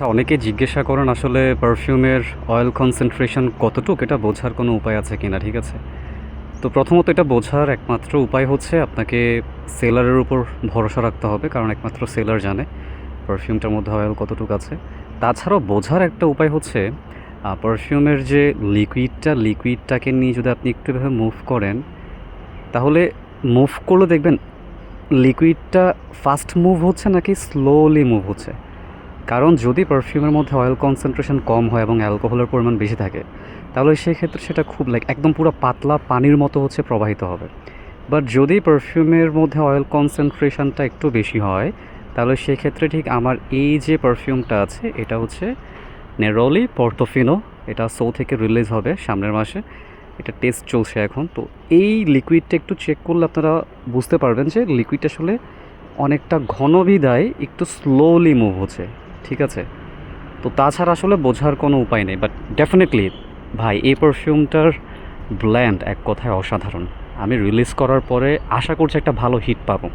আচ্ছা অনেকে জিজ্ঞাসা করেন আসলে পারফিউমের অয়েল কনসেন্ট্রেশন কতটুক? এটা বোঝার কোনো উপায় আছে কিনা? ঠিক আছে। তো প্রথমত এটা বোঝার একমাত্র উপায় হচ্ছে আপনাকে সেলারের উপর ভরসা রাখতে হবে, কারণ একমাত্র সেলার জানে পারফিউমটার মধ্যে অয়েল কতটুকু আছে। তাছাড়াও বোঝার একটা উপায় হচ্ছে পারফিউমের যে লিকুইডটা লিকুইডটাকে নিয়ে যদি আপনি একটু এভাবে মুভ করেন, তাহলে মুভ করলে দেখবেন লিকুইডটা ফাস্ট মুভ হচ্ছে নাকি স্লোলি মুভ হচ্ছে? কারণ যদি পারফিউমের মধ্যে অয়েল কনসেন্ট্রেশন কম হয় এবং অ্যালকোহলের পরিমাণ বেশি থাকে, তাহলে সেক্ষেত্রে সেটা খুব লাইক একদম পুরো পাতলা পানির মতো হচ্ছে প্রবাহিত হবে। বাট যদি পারফিউমের মধ্যে অয়েল কনসেন্ট্রেশনটা একটু বেশি হয়, তাহলে সেক্ষেত্রে ঠিক আমার এই যে পারফিউমটা আছে, এটা হচ্ছে নেরোলি পর্তোফিনো এটা সো থেকে রিলিজ হবে সামনের মাসে। এটা টেস্ট চলছে এখন। তো এই লিকুইডটা একটু চেক করলে আপনারা বুঝতে পারবেন যে লিকুইডটা আসলে অনেকটা ঘন বিদায়, একটু স্লোলি মুভ হচ্ছে। ঠিক আছে। তো তাছাড়া আসলে বোঝার কোনো উপায় নেই বাট ডেফিনেটলি ভাই, এই পারফিউমটার ব্ল্যান্ড এক কথায় অসাধারণ। আমি রিলিজ করার পরে আশা করছি একটা ভালো হিট পাবো।